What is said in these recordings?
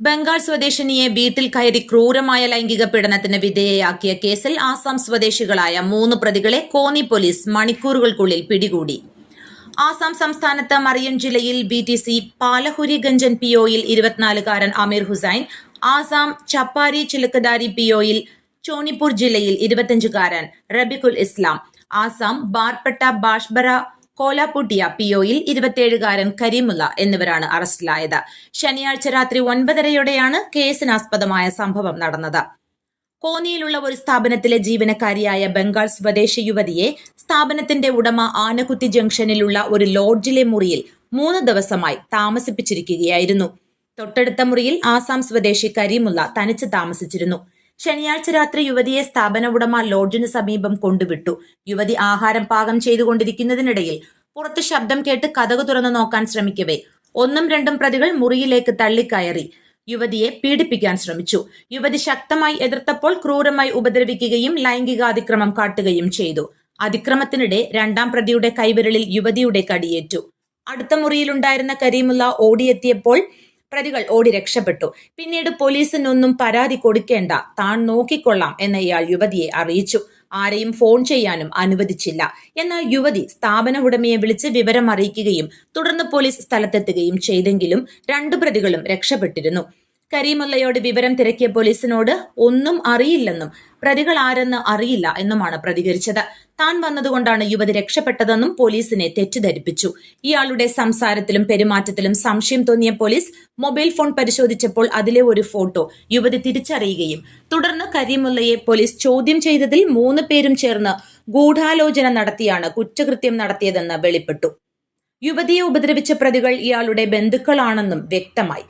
ബംഗാൾ സ്വദേശിനിയെ വീട്ടിൽ കയറി ക്രൂരമായ ലൈംഗിക പീഡനത്തിന് വിധേയയാക്കിയ കേസിൽ ആസാം സ്വദേശികളായ മൂന്ന് പ്രതികളെ കോന്നി പോലീസ് മണിക്കൂറുകൾക്കുള്ളിൽ പിടികൂടി. ആസാം സംസ്ഥാനത്ത് മറിയൻ ജില്ലയിൽ ബി ടി സി പാലഹുരിഗഞ്ചൻ പി ഒയിൽ ഇരുപത്തിനാലുകാരൻ അമീർ ഹുസൈൻ ആസാം ചപ്പാരി ചിലക്കദാരി പി ഒയിൽ ചോണിപ്പൂർ ജില്ലയിൽ ഇരുപത്തിയഞ്ചുകാരൻ റബിക്കുൽ ഇസ്ലാം ആസാം ബാർപെട്ട ബാഷ്ബറ കോലാപ്പൂട്ടിയ പി ഒയിൽ ഇരുപത്തിയേഴുകാരൻ കരീമുല്ല എന്നിവരാണ് അറസ്റ്റിലായത്. ശനിയാഴ്ച രാത്രി ഒൻപതരയോടെയാണ് കേസിനാസ്പദമായ സംഭവം നടന്നത്. കോന്നിയിലുള്ള ഒരു സ്ഥാപനത്തിലെ ജീവനക്കാരിയായ ബംഗാൾ സ്വദേശി യുവതിയെ സ്ഥാപനത്തിന്റെ ഉടമ ആനക്കുത്തി ജംഗ്ഷനിലുള്ള ഒരു ലോഡ്ജിലെ മുറിയിൽ മൂന്ന് ദിവസമായി താമസിപ്പിച്ചിരിക്കുകയായിരുന്നു. തൊട്ടടുത്ത മുറിയിൽ ആസാം സ്വദേശി കരീമുല്ല തനിച്ച് താമസിച്ചിരുന്നു. ശനിയാഴ്ച രാത്രി യുവതിയെ സ്ഥാപന ഉടമ ലോഡ്ജിന് സമീപം കൊണ്ടുവിട്ടു. യുവതി ആഹാരം പാകം ചെയ്തുകൊണ്ടിരിക്കുന്നതിനിടയിൽ പുറത്ത് ശബ്ദം കേട്ട് കഥകു തുറന്നു നോക്കാൻ ശ്രമിക്കവേ. ഒന്നും രണ്ടും പ്രതികൾ മുറിയിലേക്ക് തള്ളിക്കയറി. യുവതിയെ പീഡിപ്പിക്കാൻ ശ്രമിച്ചു. യുവതി ശക്തമായി എതിർത്തപ്പോൾ ക്രൂരമായി ഉപദ്രവിക്കുകയും ലൈംഗികാതിക്രമം കാട്ടുകയും ചെയ്തു. അതിക്രമത്തിനിടെ രണ്ടാം പ്രതിയുടെ കൈവിരലിൽ യുവതിയുടെ കടിയേറ്റു. അടുത്ത മുറിയിലുണ്ടായിരുന്ന കരീമുല്ല ഓടിയെത്തിയപ്പോൾ പ്രതികൾ ഓടി രക്ഷപ്പെട്ടു. പിന്നീട് പോലീസിനൊന്നും പരാതി കൊടുക്കേണ്ട. താൻ നോക്കിക്കൊള്ളാം എന്ന് ഇയാൾ യുവതിയെ അറിയിച്ചു. ആരെയും ഫോൺ ചെയ്യാനും അനുവദിച്ചില്ല. എന്നാൽ യുവതി സ്ഥാപന ഉടമയെ വിളിച്ച് വിവരം അറിയിക്കുകയും തുടർന്ന് പോലീസ് സ്ഥലത്തെത്തുകയും ചെയ്തെങ്കിലും രണ്ടു പ്രതികളും രക്ഷപ്പെട്ടിരുന്നു. കരീമുല്ലയോട് വിവരം തിരക്കിയ പോലീസിനോട് ഒന്നും അറിയില്ലെന്നും പ്രതികൾ ആരെന്ന് അറിയില്ല എന്നുമാണ് പ്രതികരിച്ചത്. താൻ വന്നതുകൊണ്ടാണ് യുവതി രക്ഷപ്പെട്ടതെന്നും പോലീസിനെ തെറ്റിദ്ധരിപ്പിച്ചു. ഇയാളുടെ സംസാരത്തിലും പെരുമാറ്റത്തിലും സംശയം തോന്നിയ പോലീസ് മൊബൈൽ ഫോൺ പരിശോധിച്ചപ്പോൾ അതിലെ ഒരു ഫോട്ടോ യുവതി തിരിച്ചറിയുകയും തുടർന്ന് കരീമുല്ലയെ പോലീസ് ചോദ്യം ചെയ്തതിൽ മൂന്ന് പേരും ചേർന്ന് ഗൂഢാലോചന നടത്തിയാണ് കുറ്റകൃത്യം നടത്തിയതെന്ന് വെളിപ്പെട്ടു. യുവതിയെ ഉപദ്രവിച്ച പ്രതികൾ ഇയാളുടെ ബന്ധുക്കളാണെന്നും വ്യക്തമായി.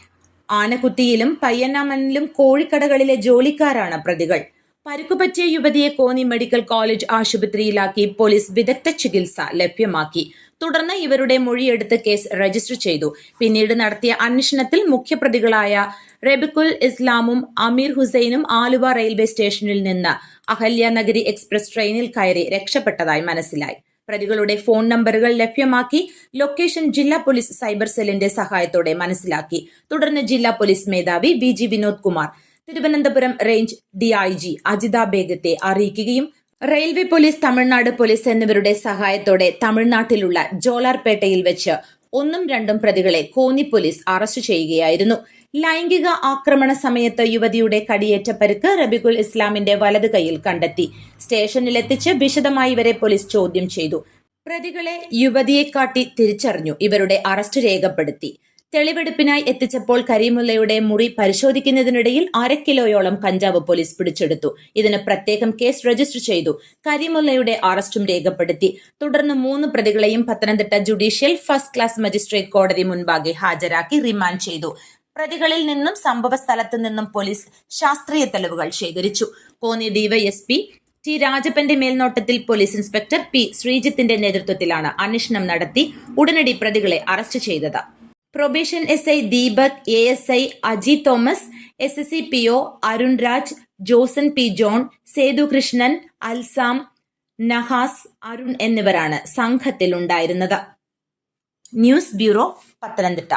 ആനക്കുത്തിയിലും പയ്യന്നാമനിലും കോഴിക്കടകളിലെ ജോലിക്കാരാണ് പ്രതികൾ. പരുക്കുപറ്റിയ യുവതിയെ കോന്നി മെഡിക്കൽ കോളേജ് ആശുപത്രിയിലാക്കി പോലീസ് വിദഗ്ധ ചികിത്സ ലഭ്യമാക്കി. തുടർന്ന് ഇവരുടെ മൊഴിയെടുത്ത് കേസ് രജിസ്റ്റർ ചെയ്തു. പിന്നീട് നടത്തിയ അന്വേഷണത്തിൽ മുഖ്യപ്രതികളായ റെബിക്കുൽ ഇസ്ലാമും അമീർ ഹുസൈനും ആലുവ റെയിൽവേ സ്റ്റേഷനിൽ നിന്ന് അഹല്യ നഗരി എക്സ്പ്രസ് ട്രെയിനിൽ കയറി രക്ഷപ്പെട്ടതായി മനസ്സിലായി. പ്രതികളുടെ ഫോൺ നമ്പറുകൾ ലഭ്യമാക്കി ലൊക്കേഷൻ ജില്ലാ പോലീസ് സൈബർ സെല്ലിന്റെ സഹായത്തോടെ മനസ്സിലാക്കി. തുടർന്ന് ജില്ലാ പോലീസ് മേധാവി V G Vinod Kumar Thiruvananthapuram range DIG Ajitha ബേഗത്തെ അറിയിക്കുകയും റെയിൽവേ പോലീസ് തമിഴ്നാട് പോലീസ് എന്നിവരുടെ സഹായത്തോടെ തമിഴ്നാട്ടിലുള്ള ജോലാർപേട്ടയിൽ വെച്ച് ഒന്നും രണ്ടും പ്രതികളെ കോന്നി പോലീസ് അറസ്റ്റ് ചെയ്യുകയായിരുന്നു. ലൈംഗിക ആക്രമണ സമയത്ത് യുവതിയുടെ കടിയേറ്റ പരുക്ക് റബികുൽ ഇസ്ലാമിന്റെ വലത് കൈയിൽ കണ്ടെത്തി. സ്റ്റേഷനിലെത്തിച്ച് വിശദമായി ഇവരെ പോലീസ് ചോദ്യം ചെയ്തു. പ്രതികളെ യുവതിയെ കാട്ടി തിരിച്ചറിഞ്ഞു. ഇവരുടെ അറസ്റ്റ് രേഖപ്പെടുത്തി. തെളിവെടുപ്പിനായി എത്തിച്ചപ്പോൾ കരീമുല്ലയുടെ മുറി പരിശോധിക്കുന്നതിനിടയിൽ അര കിലോയോളം കഞ്ചാവ് പോലീസ് പിടിച്ചെടുത്തു. ഇതിന് പ്രത്യേകം കേസ് രജിസ്റ്റർ ചെയ്തു. കരീമുല്ലയുടെ അറസ്റ്റും രേഖപ്പെടുത്തി. തുടർന്ന് മൂന്ന് പ്രതികളെയും Pathanamthitta judicial first class magistrate കോടതി മുൻപാകെ ഹാജരാക്കി റിമാൻഡ് ചെയ്തു. പ്രതികളിൽ നിന്നും സംഭവ നിന്നും പോലീസ് ശാസ്ത്രീയ തെളിവുകൾ ശേഖരിച്ചു. കോന്നി ഡിവൈഎസ്പി ടി രാജപ്പന്റെ മേൽനോട്ടത്തിൽ പോലീസ് ഇൻസ്പെക്ടർ പി ശ്രീജിത്തിന്റെ നേതൃത്വത്തിലാണ് അന്വേഷണം നടത്തി ഉടനടി പ്രതികളെ അറസ്റ്റ് ചെയ്തത്. Probation S I Deepak A S I Aji Thomas S S C P O Arun Raj Josan P John Sethu Krishnan Alsam Nahas Arun എന്നിവരാണ് സംഘത്തിലുണ്ടായിരുന്നത്. News bureau Pathanamthitta.